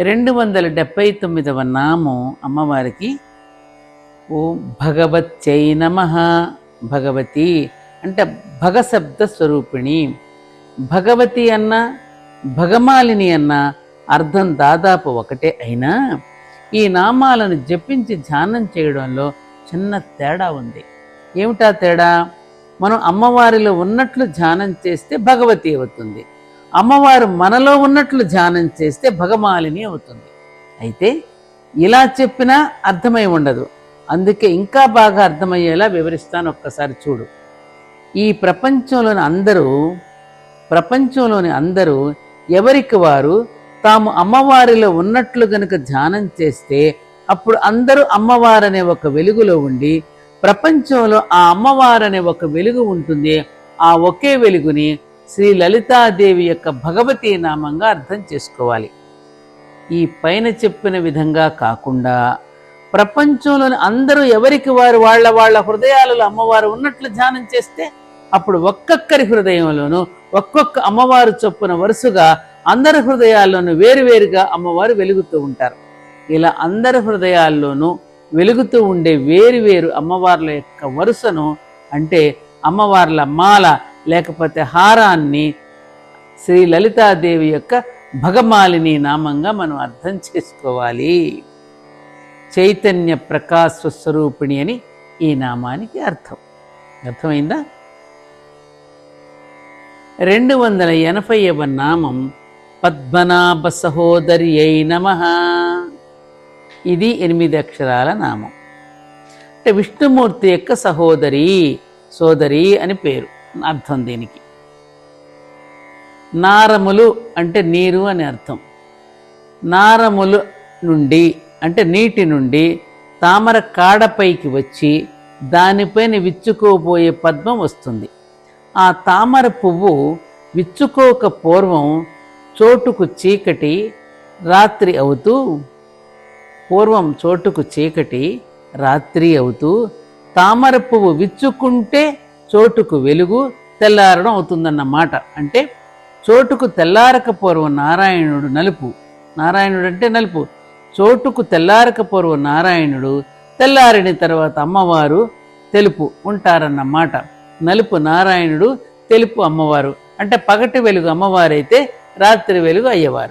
రెండు వందల డెబ్భై తొమ్మిదవ నామం అమ్మవారికి. ఓం భగవత్యై నమ. భగవతి అంటే భగశబ్ద స్వరూపిణి. భగవతి అన్న భగమాలిని అన్న అర్థం దాదాపు ఒకటే అయినా ఈ నామాలను జపించి ధ్యానం చేయడంలో చిన్న తేడా ఉంది. ఏమిటా తేడా? మనం అమ్మవారిలో ఉన్నట్లు ధ్యానం చేస్తే భగవతి అవుతుంది. అమ్మవారు మనలో ఉన్నట్లు ధ్యానం చేస్తే భగమాలిని అవుతుంది. అయితే ఇలా చెప్పినా అర్థమై ఉండదు. అందుకే ఇంకా బాగా అర్థమయ్యేలా వివరిస్తాను ఒక్కసారి చూడు. ఈ ప్రపంచంలోని అందరూ ప్రపంచంలోని అందరూ ఎవరికి వారు? తాము అమ్మవారిలో ఉన్నట్లు గనుక ధ్యానం చేస్తే అప్పుడు అందరూ అమ్మవారనే ఒక వెలుగులో ఉండి ప్రపంచంలో ఆ అమ్మవారనే ఒక వెలుగు ఉంటుంది. ఆ ఒకే వెలుగుని శ్రీ లలితాదేవి యొక్క భగవతీ నామంగా అర్థం చేసుకోవాలి. ఈ పైన చెప్పిన విధంగా కాకుండా ప్రపంచంలోని అందరూ ఎవరికి వారు వాళ్ళ వాళ్ళ హృదయాలలో అమ్మవారు ఉన్నట్లు ధ్యానం చేస్తే అప్పుడు ఒక్కొక్కరి హృదయంలోనూ ఒక్కొక్క అమ్మవారు చొప్పున వరుసగా అందరి హృదయాల్లోనూ వేరువేరుగా అమ్మవారు వెలుగుతూ ఉంటారు. ఇలా అందరి హృదయాల్లోనూ వెలుగుతూ ఉండే వేరువేరు అమ్మవార్ల యొక్క వరుసను అంటే అమ్మవార్ల మాల లేకపోతే హారాన్ని శ్రీ లలితాదేవి యొక్క భగమాలిని నామంగా మనం అర్థం చేసుకోవాలి. చైతన్య ప్రకాశ స్వరూపిణి అని ఈ నామానికి అర్థం. అర్థమైందా? రెండు వందల ఎనభైవ నామం పద్మనాభ సహోదరి అయి నమ. ఇది ఎనిమిది అక్షరాల నామం. అంటే విష్ణుమూర్తి యొక్క సహోదరి సోదరి అని పేరు. అర్థం దీనికి. నారములు అంటే నీరు అని అర్థం. నారములు నుండి అంటే నీటి నుండి తామర కాడపైకి వచ్చి దానిపైన విచ్చుకోబోయే పద్మం వస్తుంది. ఆ తామర పువ్వు విచ్చుకోక పూర్వం చోటుకు చీకటి రాత్రి అవుతూ పూర్వం చోటుకు చీకటి రాత్రి అవుతూ తామర పువ్వు విచ్చుకుంటే చోటుకు వెలుగు తెల్లారడం అవుతుందన్నమాట. అంటే చోటుకు తెల్లారక నారాయణుడు నలుపు. నారాయణుడు అంటే నలుపు. చోటుకు తెల్లారక నారాయణుడు తెల్లారిన తర్వాత అమ్మవారు తెలుపు ఉంటారన్నమాట. నలుపు నారాయణుడు తెలుపు అమ్మవారు. అంటే పగటి వెలుగు అమ్మవారైతే రాత్రి వెలుగు అయ్యేవారు.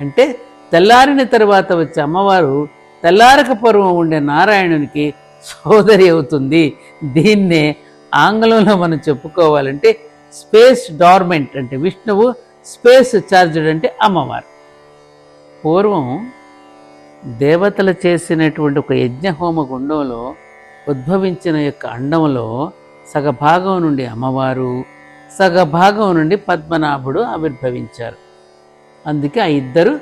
అంటే తెల్లారిన తర్వాత వచ్చే అమ్మవారు తెల్లారక పూర్వం ఉండే నారాయణునికి సోదరి అవుతుంది. దీన్నే ఆంగ్లంలో మనం చెప్పుకోవాలంటే స్పేస్ డార్మెంట్ అంటే విష్ణువు స్పేస్ చార్జ్డ్ అంటే అమ్మవారు. పూర్వం దేవతలు చేసినటువంటి ఒక యజ్ఞహోమ గుండంలో ఉద్భవించిన యొక్క అండంలో సగభాగం నుండి అమ్మవారు సగభాగం నుండి పద్మనాభుడు ఆవిర్భవించారు. అందుకే ఆ ఇద్దరు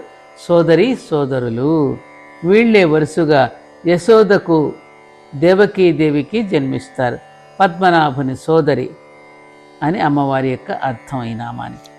సోదరి సోదరులు. వీళ్ళే వరుసగా యశోదకు దేవకీదేవికి జన్మిస్తారు. పద్మనాభుని సోదరి అని అమ్మవారి యొక్క అర్థం ఈ నామానికి.